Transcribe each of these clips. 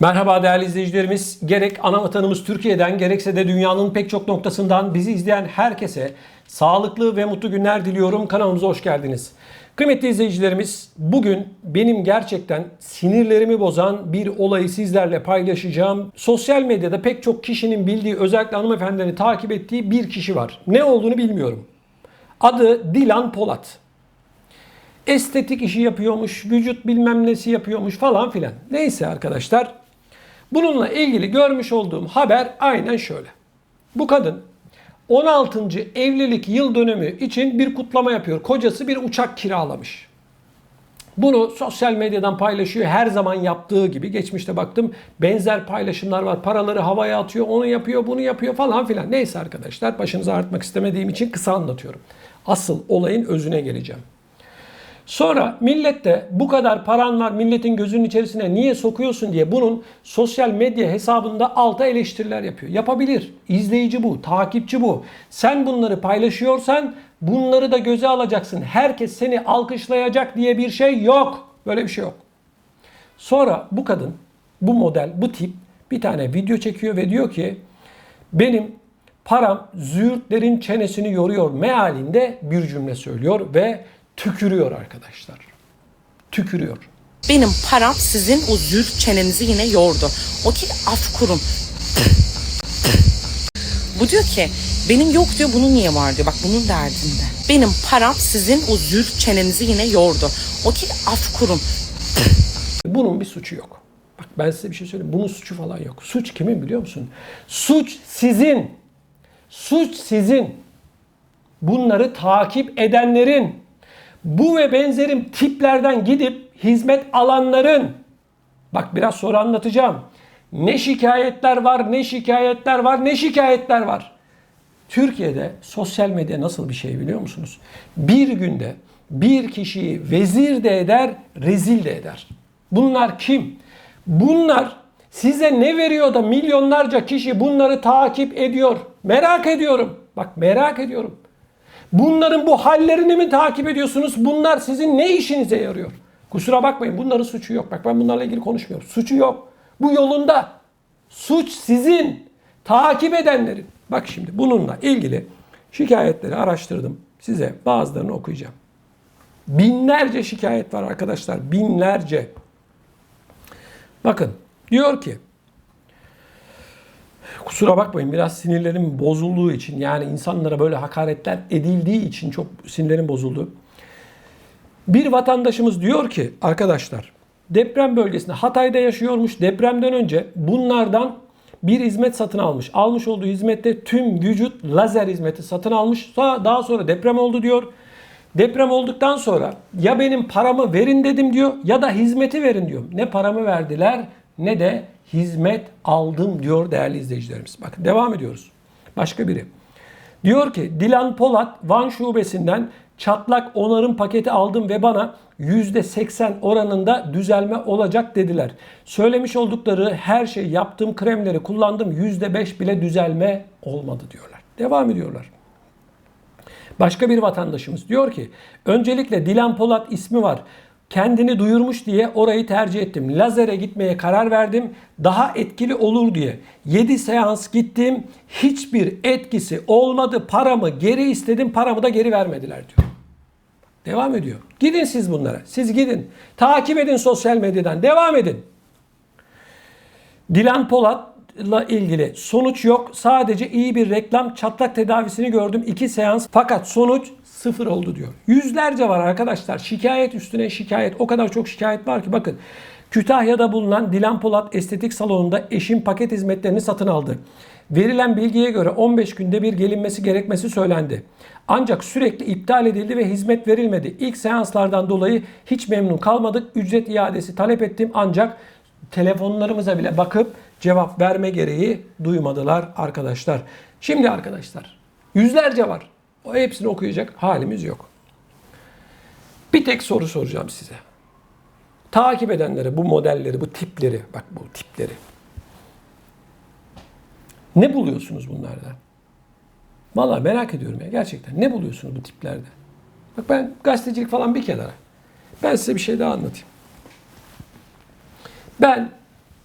Merhaba değerli izleyicilerimiz. Gerek ana vatanımız Türkiye'den gerekse de dünyanın pek çok noktasından bizi izleyen herkese sağlıklı ve mutlu günler diliyorum. Kanalımıza hoş geldiniz. Kıymetli izleyicilerimiz, bugün benim gerçekten sinirlerimi bozan bir olayı sizlerle paylaşacağım. Sosyal medyada pek çok kişinin bildiği, özellikle hanımefendilerin takip ettiği bir kişi var. Ne olduğunu bilmiyorum. Adı Dilan Polat estetik işi yapıyormuş, vücut bilmem nesi yapıyormuş falan filan. Neyse arkadaşlar. Bununla ilgili görmüş olduğum haber aynen şöyle. Bu kadın 16. evlilik yıl dönümü için bir kutlama yapıyor. Kocası bir uçak kiralamış. Bunu sosyal medyadan paylaşıyor. Her zaman yaptığı gibi. Geçmişte baktım benzer paylaşımlar var. Paraları havaya atıyor, onu yapıyor, bunu yapıyor falan filan. Neyse arkadaşlar başınızı ağrıtmak istemediğim için kısa anlatıyorum. Asıl olayın özüne geleceğim. Sonra millet de bu kadar paran var milletin gözünün içerisine niye sokuyorsun diye bunun sosyal medya hesabında alta eleştiriler yapıyor. Yapabilir. İzleyici bu, takipçi bu. Sen bunları paylaşıyorsan bunları da göze alacaksın. Herkes seni alkışlayacak diye bir şey yok. Böyle bir şey yok. Sonra bu kadın, bu model, bu tip bir tane video çekiyor ve diyor ki benim param züğürtlerin çenesini yoruyor mealinde bir cümle söylüyor ve tükürüyor arkadaşlar. Tükürüyor. Benim param sizin o zür çenenizi yine yordu. O ki af kurum. Bu diyor ki benim yok diyor bunun niye var diyor. Bak bunun derdinde. Benim param sizin o zür çenenizi yine yordu. O ki af kurum. Bunun bir suçu yok. Bak ben size bir şey söyleyeyim. Bunun suçu falan yok. Suç kimin biliyor musun? Suç sizin. Suç sizin. Bunları takip edenlerin, bu ve benzerim tiplerden gidip hizmet alanların, bak biraz sonra anlatacağım. Ne şikayetler var, ne şikayetler var, ne şikayetler var. Türkiye'de sosyal medya nasıl bir şey biliyor musunuz? Bir günde bir kişiyi vezir de eder, rezil de eder. Bunlar kim? Bunlar size ne veriyor da milyonlarca kişi bunları takip ediyor? Merak ediyorum. Bak merak ediyorum. Bunların bu hallerini mi takip ediyorsunuz? Bunlar sizin ne işinize yarıyor? Kusura bakmayın bunların suçu yok. Bak ben bunlarla ilgili konuşmuyorum. Suçu yok. Bu yolunda. Suç sizin. Takip edenlerin. Bak şimdi bununla ilgili şikayetleri araştırdım. Size bazılarını okuyacağım. Binlerce şikayet var arkadaşlar. Binlerce. Bakın diyor ki kusura bakmayın biraz sinirlerim bozulduğu için yani insanlara böyle hakaretler edildiği için çok sinirlerim bozuldu. Bir vatandaşımız diyor ki arkadaşlar deprem bölgesinde Hatay'da yaşıyormuş depremden önce bunlardan bir hizmet satın almış. Almış olduğu hizmette tüm vücut lazer hizmeti satın almış. Daha sonra deprem oldu diyor. Deprem olduktan sonra ya benim paramı verin dedim diyor ya da hizmeti verin diyor. Ne paramı verdiler ne de hizmet aldım diyor değerli izleyicilerimiz. Bakın devam ediyoruz. Başka biri. Diyor ki Dilan Polat Van şubesinden çatlak onarım paketi aldım ve bana %80 oranında düzelme olacak dediler. Söylemiş oldukları her şey yaptığım kremleri kullandım %5 bile düzelme olmadı diyorlar. Devam ediyorlar. Başka bir vatandaşımız diyor ki öncelikle Dilan Polat ismi var. Kendini duyurmuş diye orayı tercih ettim. Lazere gitmeye karar verdim. Daha etkili olur diye. 7 seans gittim. Hiçbir etkisi olmadı. Paramı geri istedim. Paramı da geri vermediler diyor. Devam ediyor. Gidin siz bunlara. Siz gidin. Takip edin sosyal medyadan. Devam edin. Dilan Polat'la ilgili sonuç yok. Sadece iyi bir reklam çatlak tedavisini gördüm. 2 seans fakat sonuç sıfır oldu diyor. Yüzlerce var arkadaşlar. Şikayet üstüne şikayet. O kadar çok şikayet var ki bakın. Kütahya'da bulunan Dilan Polat Estetik Salonu'nda eşim paket hizmetlerini satın aldı. Verilen bilgiye göre 15 günde bir gelinmesi gerekmesi söylendi. Ancak sürekli iptal edildi ve hizmet verilmedi. İlk seanslardan dolayı hiç memnun kalmadık. Ücret iadesi talep ettim ancak telefonlarımıza bile bakıp cevap verme gereği duymadılar arkadaşlar. Şimdi arkadaşlar yüzlerce var. O hepsini okuyacak halimiz yok. Bir tek soru soracağım size. Takip edenlere bu modelleri, bu tipleri, bak bu tipleri. Ne buluyorsunuz bunlardan? Vallahi merak ediyorum ya gerçekten. Ne buluyorsunuz bu tiplerde? Bak ben gazetecilik falan bir kenara. Ben size bir şey daha anlatayım. Ben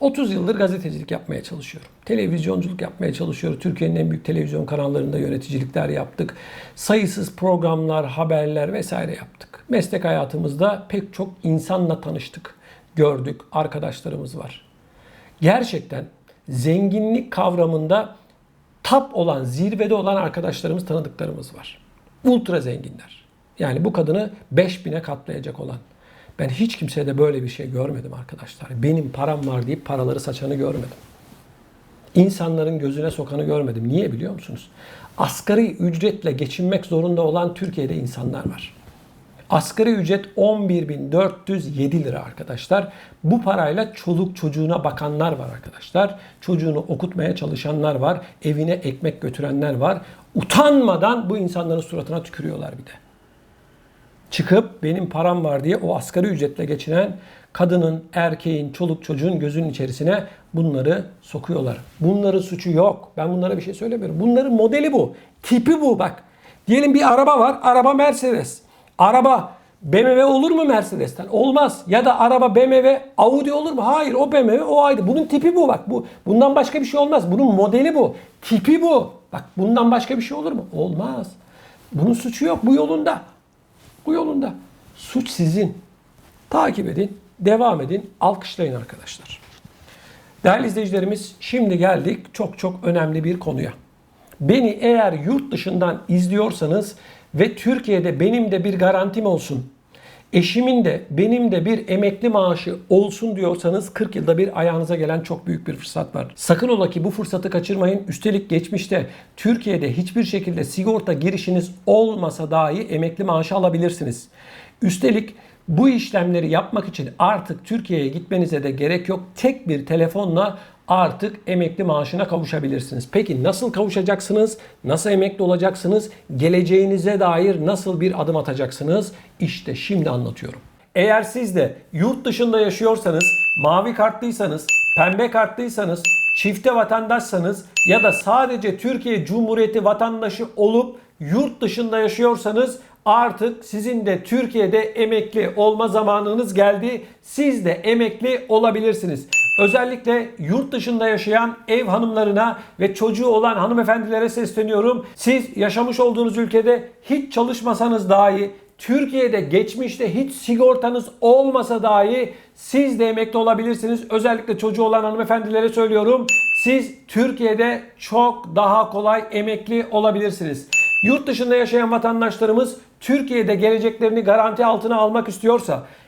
30 yıldır gazetecilik yapmaya çalışıyorum. Televizyonculuk yapmaya çalışıyorum. Türkiye'nin en büyük televizyon kanallarında yöneticilikler yaptık. Sayısız programlar, haberler vesaire yaptık. Meslek hayatımızda pek çok insanla tanıştık, gördük, arkadaşlarımız var. Gerçekten zenginlik kavramında tap olan, zirvede olan arkadaşlarımız, tanıdıklarımız var. Ultra zenginler. Yani bu kadını 5000'e katlayacak olan. Ben hiç kimsede böyle bir şey görmedim arkadaşlar. Benim param var deyip paraları saçanı görmedim. İnsanların gözüne sokanı görmedim. Niye biliyor musunuz? Asgari ücretle geçinmek zorunda olan Türkiye'de insanlar var. Asgari ücret 11.407 lira arkadaşlar. Bu parayla çoluk çocuğuna bakanlar var arkadaşlar. Çocuğunu okutmaya çalışanlar var. Evine ekmek götürenler var. Utanmadan bu insanların suratına tükürüyorlar bir de çıkıp benim param var diye o asgari ücretle geçinen kadının, erkeğin, çoluk çocuğun gözünün içerisine bunları sokuyorlar. Bunların suçu yok. Ben bunlara bir şey söylemiyorum. Bunların modeli bu. Tipi bu bak. Diyelim bir araba var. Araba Mercedes. Araba BMW olur mu Mercedes'ten? Olmaz. Ya da araba BMW Audi olur mu? Hayır o BMW o Audi. Bunun tipi bu bak. Bu bundan başka bir şey olmaz. Bunun modeli bu. Tipi bu. Bak bundan başka bir şey olur mu? Olmaz. Bunun suçu yok. Bu yolunda. Bu yolunda. Suç sizin. Takip edin, devam edin, alkışlayın arkadaşlar. Değerli izleyicilerimiz şimdi geldik çok çok önemli bir konuya. Beni eğer yurt dışından izliyorsanız ve Türkiye'de benim de bir garantim olsun, eşimin de benim de bir emekli maaşı olsun diyorsanız 40 yılda bir ayağınıza gelen çok büyük bir fırsat var. Sakın ola ki bu fırsatı kaçırmayın. Üstelik geçmişte Türkiye'de hiçbir şekilde sigorta girişiniz olmasa dahi emekli maaşı alabilirsiniz. Üstelik bu işlemleri yapmak için artık Türkiye'ye gitmenize de gerek yok. Tek bir telefonla artık emekli maaşına kavuşabilirsiniz. Peki nasıl kavuşacaksınız? Nasıl emekli olacaksınız? Geleceğinize dair nasıl bir adım atacaksınız? İşte şimdi anlatıyorum. Eğer siz de yurt dışında yaşıyorsanız, mavi kartlıysanız, pembe kartlıysanız, çifte vatandaşsanız ya da sadece Türkiye Cumhuriyeti vatandaşı olup yurt dışında yaşıyorsanız artık sizin de Türkiye'de emekli olma zamanınız geldi. Siz de emekli olabilirsiniz. Özellikle yurt dışında yaşayan ev hanımlarına ve çocuğu olan hanımefendilere sesleniyorum. Siz yaşamış olduğunuz ülkede hiç çalışmasanız dahi Türkiye'de geçmişte hiç sigortanız olmasa dahi siz de emekli olabilirsiniz. Özellikle çocuğu olan hanımefendilere söylüyorum. Siz Türkiye'de çok daha kolay emekli olabilirsiniz. Yurt dışında yaşayan vatandaşlarımız Türkiye'de geleceklerini garanti altına almak istiyorsa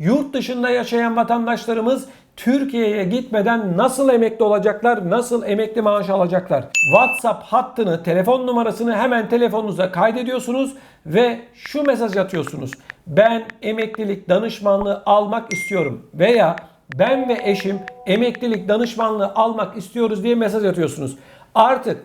yurt dışında yaşayan vatandaşlarımız Türkiye'ye gitmeden nasıl emekli olacaklar, nasıl emekli maaşı alacaklar? WhatsApp hattını, telefon numarasını hemen telefonunuza kaydediyorsunuz ve şu mesaj atıyorsunuz. Ben emeklilik danışmanlığı almak istiyorum veya ben ve eşim emeklilik danışmanlığı almak istiyoruz diye mesaj atıyorsunuz. Artık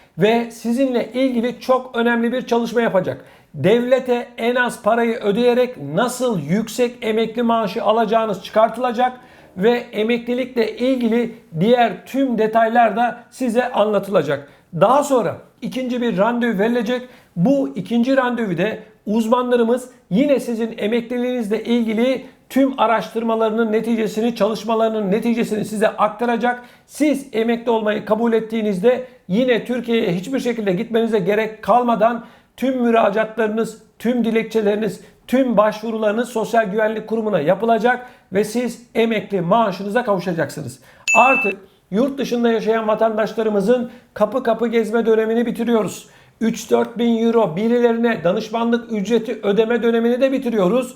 ve sizinle ilgili çok önemli bir çalışma yapacak. Devlete en az parayı ödeyerek nasıl yüksek emekli maaşı alacağınız çıkartılacak ve emeklilikle ilgili diğer tüm detaylar da size anlatılacak. Daha sonra ikinci bir randevu verilecek. Bu ikinci randevuda uzmanlarımız yine sizin emekliliğinizle ilgili tüm araştırmalarının neticesini, çalışmalarının neticesini size aktaracak. Siz emekli olmayı kabul ettiğinizde yine Türkiye'ye hiçbir şekilde gitmenize gerek kalmadan tüm müracaatlarınız, tüm dilekçeleriniz, tüm başvurularınız Sosyal Güvenlik Kurumu'na yapılacak ve siz emekli maaşınıza kavuşacaksınız. Artık yurt dışında yaşayan vatandaşlarımızın kapı kapı gezme dönemini bitiriyoruz. 3-4 bin euro birilerine danışmanlık ücreti ödeme dönemini de bitiriyoruz.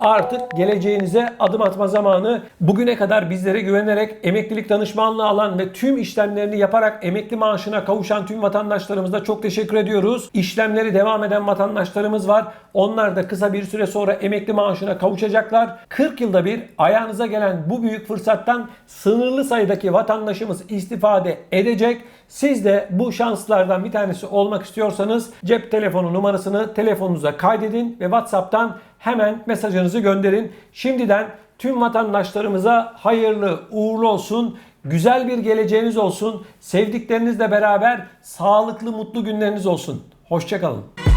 artık geleceğinize adım atma zamanı. Bugüne kadar bizlere güvenerek emeklilik danışmanlığı alan ve tüm işlemlerini yaparak emekli maaşına kavuşan tüm vatandaşlarımıza çok teşekkür ediyoruz. İşlemleri devam eden vatandaşlarımız var. Onlar da kısa bir süre sonra emekli maaşına kavuşacaklar. 40 yılda bir ayağınıza gelen bu büyük fırsattan sınırlı sayıdaki vatandaşımız istifade edecek. Siz de bu şanslardan bir tanesi olmak istiyorsanız cep telefonu numarasını telefonunuza kaydedin ve WhatsApp'tan hemen mesajınızı gönderin. Şimdiden tüm vatandaşlarımıza hayırlı uğurlu olsun. Güzel bir geleceğiniz olsun. Sevdiklerinizle beraber sağlıklı mutlu günleriniz olsun. Hoşçakalın.